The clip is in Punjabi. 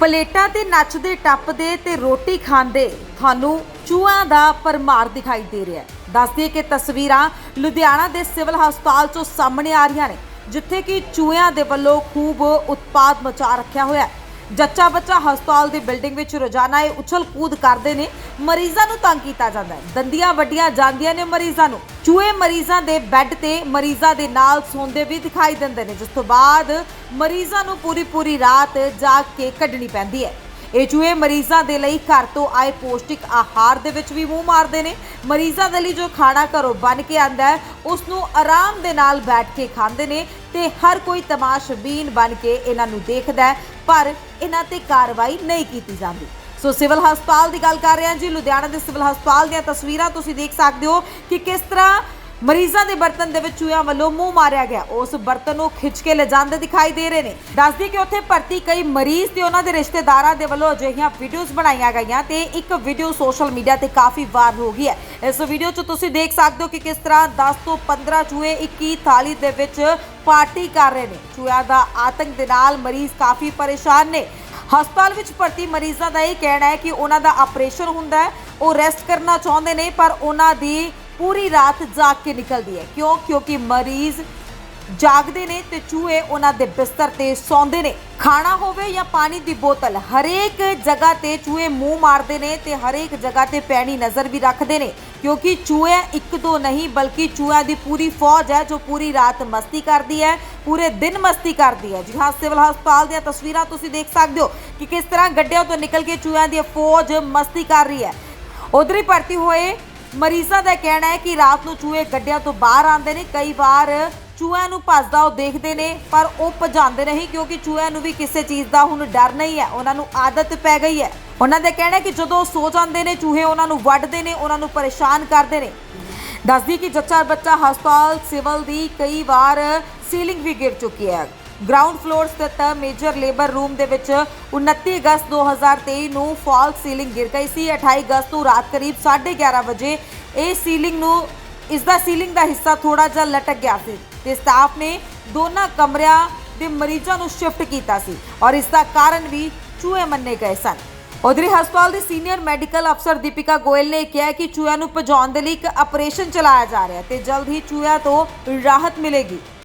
ਪਲੇਟਾਂ ਤੇ ਨੱਚਦੇ ਟੱਪਦੇ ਤੇ ਰੋਟੀ ਖਾਂਦੇ ਤੁਹਾਨੂੰ ਚੂਹਿਆਂ ਦਾ ਪਰਮਾਰ ਦਿਖਾਈ ਦੇ ਰਿਹਾ ਹੈ। ਦੱਸਦੀ ਕਿ ਤਸਵੀਰਾਂ ਲੁਧਿਆਣਾ ਦੇ ਸਿਵਲ ਹਸਪਤਾਲ 'ਚੋਂ ਸਾਹਮਣੇ ਆ ਰਹੀਆਂ ਨੇ, ਜਿੱਥੇ ਕਿ ਚੂਹਿਆਂ ਦੇ ਵੱਲੋਂ ਖੂਬ ਉਤਪਾਦ ਮਚਾ ਰੱਖਿਆ ਹੋਇਆ ਹੈ। ਜੱਚਾ ਬੱਚਾ ਹਸਪਤਾਲ ਦੀ ਬਿਲਡਿੰਗ ਵਿੱਚ ਰੋਜ਼ਾਨਾ ਇਹ ਉਛਲ ਕੂਦ ਕਰਦੇ ਨੇ, ਮਰੀਜ਼ਾਂ ਨੂੰ ਤੰਗ ਕੀਤਾ ਜਾਂਦਾ ਹੈ। ਦੰਦੀਆਂ ਵੱਡੀਆਂ ਜਾਂਦੀਆਂ ਨੇ ਮਰੀਜ਼ਾਂ ਨੂੰ। ਚੂਹੇ ਮਰੀਜ਼ਾਂ ਦੇ ਬੈੱਡ ਤੇ ਮਰੀਜ਼ਾਂ ਦੇ ਨਾਲ ਸੌਂਦੇ ਵੀ ਦਿਖਾਈ ਦਿੰਦੇ ਨੇ, ਜਿਸ ਤੋਂ ਬਾਅਦ ਮਰੀਜ਼ਾਂ ਨੂੰ ਪੂਰੀ ਪੂਰੀ ਰਾਤ ਜਾਗ ਕੇ ਕੱਢਣੀ ਪੈਂਦੀ ਹੈ। ਇਹ ਚੂਹੇ ਮਰੀਜ਼ਾਂ ਦੇ ਲਈ ਘਰ ਤੋਂ ਆਏ ਪੌਸ਼ਟਿਕ ਆਹਾਰ ਦੇ ਵਿੱਚ ਵੀ ਮੂੰਹ ਮਾਰਦੇ ਨੇ। ਮਰੀਜ਼ਾਂ ਦੇ ਲਈ ਜੋ ਖਾਣਾ ਘਰੋਂ ਬਣ ਕੇ ਆਂਦਾ ਹੈ ਉਸ ਨੂੰ ਆਰਾਮ ਦੇ ਨਾਲ ਬੈਠ ਕੇ ਖਾਂਦੇ ਨੇ ਤੇ ਹਰ ਕੋਈ ਤਮਾਸ਼ਬੀਨ ਬਣ ਕੇ ਇਹਨਾਂ ਨੂੰ ਦੇਖਦਾ ਹੈ, ਪਰ ਇਹਨਾਂ ਤੇ ਕਾਰਵਾਈ ਨਹੀਂ ਕੀਤੀ ਜਾਂਦੀ। ਸੋ ਸਿਵਲ ਹਸਪਤਾਲ ਦੀ ਗੱਲ ਕਰ ਰਹੇ ਹਾਂ ਜੀ। ਲੁਧਿਆਣਾ ਦੇ ਸਿਵਲ ਹਸਪਤਾਲ ਦੀਆਂ ਤਸਵੀਰਾਂ ਤੁਸੀਂ ਦੇਖ ਸਕਦੇ ਹੋ ਕਿ ਕਿਸ ਤਰ੍ਹਾਂ ਮਰੀਜ਼ਾਂ ਦੇ ਬਰਤਨ ਦੇ ਵਿੱਚ ਚੂਹਿਆਂ ਵੱਲੋਂ ਮੂੰਹ ਮਾਰਿਆ ਗਿਆ। ਉਸ ਬਰਤਨ ਨੂੰ ਖਿੱਚ ਕੇ ਲਿਜਾਂਦੇ ਦਿਖਾਈ ਦੇ ਰਹੇ ਨੇ। ਦੱਸਦੀ ਕਿ ਉੱਥੇ ਭਰਤੀ ਕਈ ਮਰੀਜ਼ ਤੇ ਉਹਨਾਂ ਦੇ ਰਿਸ਼ਤੇਦਾਰਾਂ ਦੇ ਵੱਲੋਂ ਅਜਿਹੀਆਂ ਵੀਡੀਓਜ਼ ਬਣਾਈਆਂ ਗਈਆਂ ਤੇ ਇੱਕ ਵੀਡੀਓ ਸੋਸ਼ਲ ਮੀਡੀਆ ਤੇ ਕਾਫੀ ਵਾਇਰਲ ਹੋ ਗਈ ਹੈ। ਇਸ ਵੀਡੀਓ 'ਚ ਤੁਸੀਂ ਦੇਖ ਸਕਦੇ ਹੋ ਕਿ ਕਿਸ ਤਰ੍ਹਾਂ 10 ਤੋਂ 15 ਚੂਹੇ ਇੱਕ ਹੀ ਥਾਲੀ ਦੇ ਵਿੱਚ ਪਾਰਟੀ ਕਰ ਰਹੇ ਨੇ। ਚੂਹਿਆਂ ਦਾ ਆਤੰਕ ਦੇ ਨਾਲ ਮਰੀਜ਼ ਕਾਫੀ ਪਰੇਸ਼ਾਨ ਨੇ। ਹਸਪਤਾਲ ਵਿੱਚ ਭਰਤੀ ਮਰੀਜ਼ਾਂ ਦਾ ਇਹ ਕਹਿਣਾ ਹੈ ਕਿ ਉਹਨਾਂ ਦਾ ਆਪਰੇਸ਼ਨ ਹੁੰਦਾ ਹੈ, ਉਹ ਰੈਸਟ ਕਰਨਾ ਚਾਹੁੰਦੇ ਨੇ, ਪਰ ਉਹਨਾਂ ਦੀ ਪੂਰੀ ਰਾਤ ਜਾਗ ਕੇ ਨਿਕਲਦੀ ਹੈ। ਕਿਉਂ? ਕਿਉਂਕਿ ਮਰੀਜ਼ ਜਾਗਦੇ ਨੇ ਤੇ ਚੂਹੇ ਉਹਨਾਂ ਦੇ ਬਿਸਤਰ ਤੇ ਸੌਂਦੇ ਨੇ। ਖਾਣਾ ਹੋਵੇ ਜਾਂ ਪਾਣੀ ਦੀ ਬੋਤਲ, ਹਰੇਕ ਜਗ੍ਹਾ ਤੇ ਚੂਹੇ ਮੂੰਹ ਮਾਰਦੇ ਨੇ ਤੇ ਹਰੇਕ ਜਗ੍ਹਾ ਤੇ ਪੈਣੀ ਨਜ਼ਰ ਵੀ ਰੱਖਦੇ ਨੇ। ਕਿਉਂਕਿ ਚੂਹੇ ਇੱਕ ਦੋ ਨਹੀਂ, ਬਲਕਿ ਚੂਹਿਆਂ ਦੀ ਪੂਰੀ ਫੌਜ ਹੈ ਜੋ ਪੂਰੀ ਰਾਤ ਮਸਤੀ ਕਰਦੀ ਹੈ, ਪੂਰੇ ਦਿਨ ਮਸਤੀ ਕਰਦੀ ਹੈ। ਜੀ ਹਾਂ, ਸਿਵਲ ਹਸਪਤਾਲ ਦੀਆਂ ਤਸਵੀਰਾਂ ਤੁਸੀਂ ਦੇਖ ਸਕਦੇ ਹੋ ਕਿ ਕਿਸ ਤਰ੍ਹਾਂ ਗੱਡਿਆਂ ਤੋਂ ਨਿਕਲ ਕੇ ਚੂਹਿਆਂ ਦੀ ਫੌਜ ਮਸਤੀ ਕਰ ਰਹੀ ਹੈ। ਉਧਰ ਹੀ ਭਰਤੀ ਹੋਏ ਮਰੀਜ਼ਾਂ ਦਾ ਕਹਿਣਾ ਹੈ ਕਿ ਰਾਤ ਨੂੰ ਚੂਹੇ ਗੱਡਿਆਂ ਤੋਂ ਬਾਹਰ ਆਉਂਦੇ ਨੇ, ਕਈ ਵਾਰ ਚੂਹਿਆਂ ਨੂੰ ਭੱਜਦਾ ਉਹ ਦੇਖਦੇ ਨੇ, ਪਰ ਉਹ ਭਜਾਉਂਦੇ ਨਹੀਂ ਕਿਉਂਕਿ ਚੂਹਿਆਂ ਨੂੰ ਵੀ ਕਿਸੇ ਚੀਜ਼ ਦਾ ਹੁਣ ਡਰ ਨਹੀਂ ਹੈ, ਉਹਨਾਂ ਨੂੰ ਆਦਤ ਪੈ ਗਈ ਹੈ। ਉਹਨਾਂ ਦਾ ਕਹਿਣਾ ਹੈ ਕਿ ਜਦੋਂ ਉਹ ਸੋ ਜਾਂਦੇ ਨੇ, ਚੂਹੇ ਉਹਨਾਂ ਨੂੰ ਵੱਢਦੇ ਨੇ, ਉਹਨਾਂ ਨੂੰ ਪਰੇਸ਼ਾਨ ਕਰਦੇ ਨੇ। ਦੱਸਦੀ ਕਿ ਜੱਚਾ ਬੱਚਾ ਹਸਪਤਾਲ ਸਿਵਲ ਦੀ ਕਈ ਵਾਰ ਸੀਲਿੰਗ ਵੀ ਗਿਰ ਚੁੱਕੀ ਹੈ। ਗਰਾਊਂਡ ਫਲੋਰ ਸਥਿਤ ਮੇਜਰ ਲੇਬਰ ਰੂਮ ਦੇ ਵਿੱਚ 29 ਅਗਸਤ 2023 ਨੂੰ ਫਾਲ ਸੀਲਿੰਗ ਗਿਰ ਗਈ ਸੀ। 28 ਅਗਸਤ ਨੂੰ ਰਾਤ ਕਰੀਬ 11:30 ਵਜੇ ਇਹ ਸੀਲਿੰਗ ਨੂੰ, ਇਸ ਦਾ ਸੀਲਿੰਗ ਦਾ ਹਿੱਸਾ ਥੋੜਾ ਜਿਹਾ ਲਟਕ ਗਿਆ ਸੀ ਤੇ ਸਟਾਫ ਨੇ ਦੋਨਾਂ ਕਮਰਿਆਂ ਦੇ ਮਰੀਜ਼ਾਂ ਨੂੰ ਸ਼ਿਫਟ ਕੀਤਾ ਸੀ ਔਰ ਇਸ ਦਾ ਕਾਰਨ ਵੀ ਚੂਹੇ ਮੰਨੇ ਗਏ ਸਨ। ਉਧਰੀ ਹਸਪਤਾਲ ਦੇ ਸੀਨੀਅਰ ਮੈਡੀਕਲ ਅਫਸਰ ਦੀਪਿਕਾ ਗੋਇਲ ਨੇ ਕਿਹਾ ਕਿ ਚੂਹਿਆਂ ਨੂੰ ਭਜਾਉਣ ਦੇ ਲਈ ਇੱਕ ਆਪਰੇਸ਼ਨ ਚਲਾਇਆ ਜਾ ਰਿਹਾ ਹੈ ਤੇ ਜਲਦ ਹੀ ਚੂਹਿਆਂ ਤੋਂ ਰਾਹਤ ਮਿਲੇਗੀ।